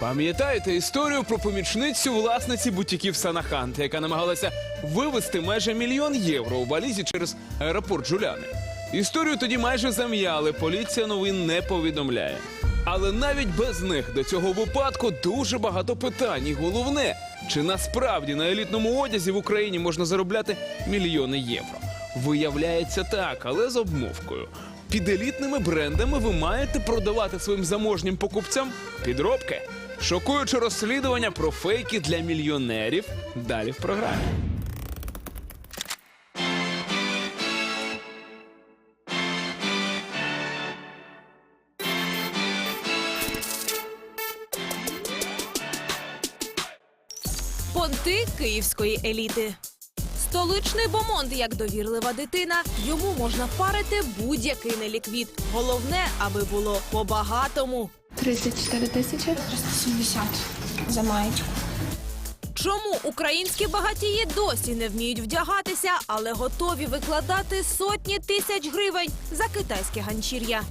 Пам'ятаєте історію про помічницю власниці бутіків Санахант, яка намагалася вивезти майже мільйон євро у валізі через аеропорт Жуляни? Історію тоді майже зам'яли. Поліція новин не повідомляє. Але навіть без них до цього випадку дуже багато питань. І головне, чи насправді на елітному одязі в Україні можна заробляти мільйони євро? Виявляється так, але з обмовкою. Під елітними брендами ви маєте продавати своїм заможнім покупцям підробки. Шокуюче розслідування про фейки для мільйонерів. Далі в програмі. Понти київської еліти. Столичний бомонд як довірлива дитина. Йому можна впарити будь-який неліквід. Головне, аби було по-багатому. 34 тисячі 370 за маєчку. Чому українські багатії досі не вміють вдягатися, але готові викладати сотні тисяч гривень за китайське ганчір'я?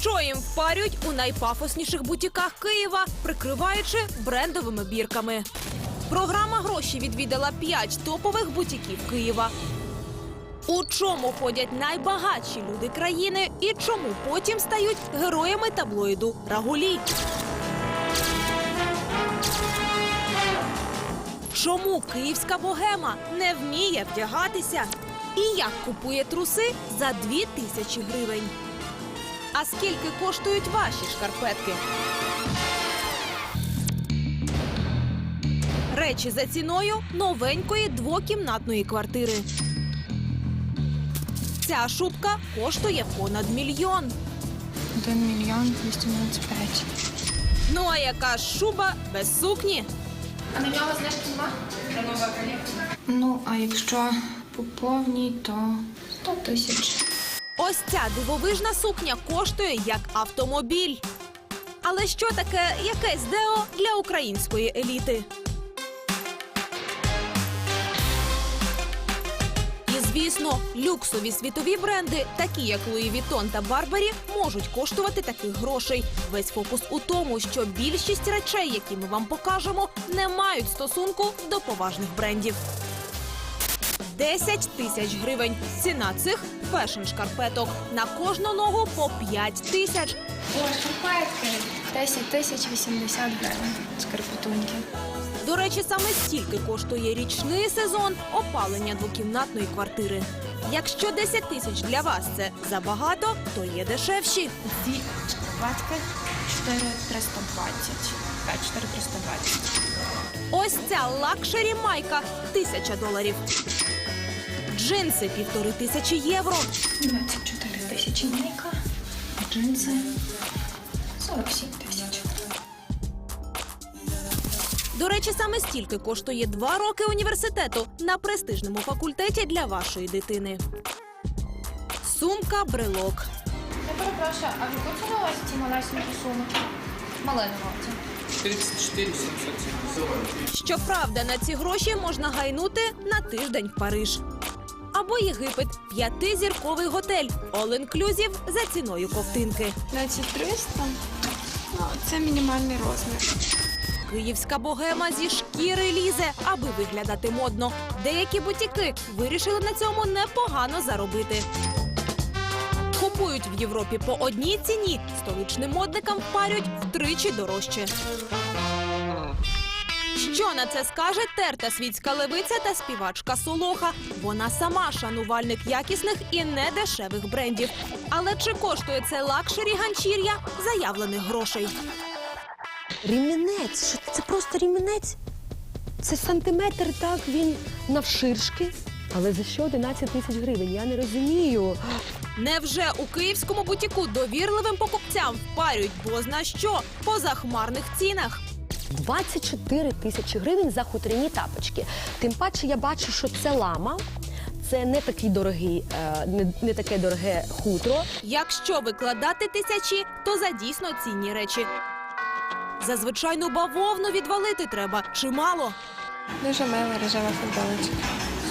Що їм впарюють у найпафосніших бутіках Києва, прикриваючи брендовими бірками? Програма гроші відвідала п'ять топових бутіків Києва. У чому ходять найбагатші люди країни і чому потім стають героями таблоїду Рагулі? Чому київська богема не вміє вдягатися? І як купує труси за дві тисячі гривень? А скільки коштують ваші шкарпетки? Речі за ціною новенької двокімнатної квартири. Ця шубка коштує понад мільйон. 1 мільйон 295. Ну а яка ж шуба без сукні? А на нього знижки нема? Ну, а якщо по повній, то 100 тисяч. Ось ця дивовижна сукня коштує як автомобіль. Але що таке якесь део для української еліти? Звісно, люксові світові бренди, такі як Луї Вітон та Барбарі, можуть коштувати таких грошей. Весь фокус у тому, що більшість речей, які ми вам покажемо, не мають стосунку до поважних брендів. 10 тисяч гривень. Ціна цих фешн шкарпеток. На кожну ногу по 5 тисяч. О, шкарпетки. 10 тисяч 80 гривень. Скарпетунки. До речі, саме стільки коштує річний сезон опалення двокімнатної квартири. Якщо 10 тисяч для вас це забагато, то є дешевші. Ці шкарпетки 4320. 4320. Ось ця лакшері майка тисяча доларів. Джинси півтори тисячі євро. 24 тисячі майка. Джинси 47 тисяч. До речі, саме стільки коштує два роки університету на престижному факультеті для вашої дитини. Сумка брелок. Я перепрошую, а в яку ціну у вас ці малесенькі сумки? Оця. 34 770. Щоправда, на ці гроші можна гайнути на тиждень в Париж. Або Єгипет п'ятизірковий готель all-inclusive за ціною ковтинки. На ці 300 ну, це мінімальний розмір. Київська богема зі шкіри лізе, аби виглядати модно. Деякі бутіки вирішили на цьому непогано заробити. Купують в Європі по одній ціні, столичним модникам впарюють втричі дорожче. Що на це скаже терта світська левиця та співачка Солоха? Вона сама шанувальник якісних і недешевих брендів. Але чи коштує це лакшері ганчір'я заявлених грошей? Рімінець, що це просто рімінець. Це сантиметр, так, він навширшки. Але за що 11 тисяч гривень? Я не розумію. Невже у київському бутіку довірливим покупцям впарюють бозна що по захмарних цінах? 24 тисячі гривень за хутряні тапочки. Тим паче я бачу, що це лама. Це не такий дорогий, е, не, не таке дороге хутро. Якщо викладати тисячі, то за дійсно цінні речі. За звичайну бавовну відвалити треба чимало. Дуже мила рожева футболочка.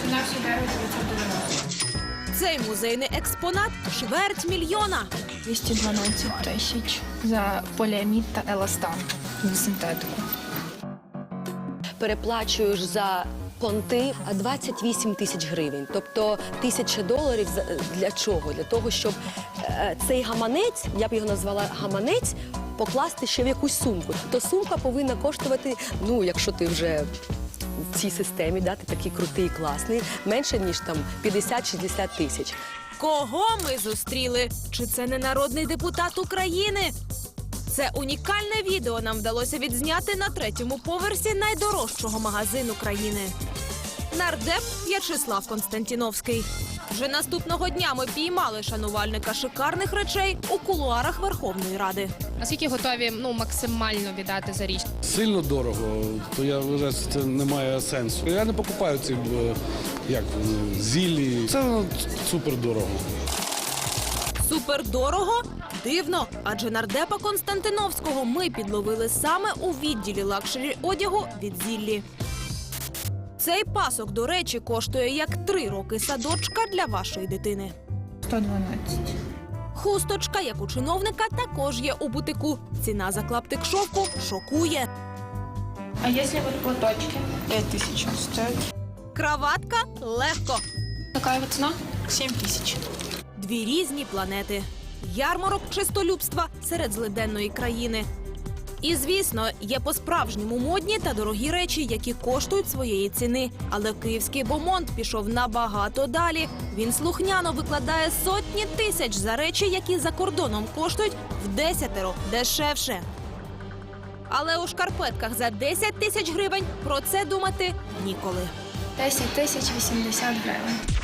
Ціна всі 990. Цей музейний експонат чверть мільйона. 212 тисяч за поліамід та еластан. на синтетику. переплачуєш за понти 28 тисяч гривень. Тобто тисяча доларів для чого? Для того, щоб е, цей гаманець, я б його назвала гаманець, покласти ще в якусь сумку. Тобто сумка повинна коштувати, ну, якщо ти вже в цій системі, да, ти такий крутий, класний, менше ніж там 50-60 тисяч. Кого ми зустріли? Чи це не народний депутат України? Це унікальне відео нам вдалося відзняти на третьому поверсі найдорожчого магазину країни. Нардеп В'ячеслав Константіновський. Вже наступного дня ми піймали шанувальника шикарних речей у кулуарах Верховної Ради. Наскільки готові ну максимально віддати за річ? Сильно дорого, то я вважаю, що це не має сенсу. Я не покупаю ці е, як зілі. Це ну, супер дорого. Супер дорого? Дивно, адже нардепа Константиновського ми підловили саме у відділі лакшері одягу від зіллі. Цей пасок, до речі, коштує як три роки садочка для вашої дитини. 112. Хусточка, як у чиновника, також є у бутику. Ціна за клаптик шовку шокує. А якщо вот платочки? 5000 стоит. Краватка легко. Какая вот цена? 7000. Дві різні планети. Ярмарок чистолюбства серед злиденної країни. І звісно, є по-справжньому модні та дорогі речі, які коштують своєї ціни. Але київський бомонд пішов набагато далі. Він слухняно викладає сотні тисяч за речі, які за кордоном коштують в десятеро дешевше. Але у шкарпетках за 10 тисяч гривень про це думати ніколи. 10 тисяч 80 гривень.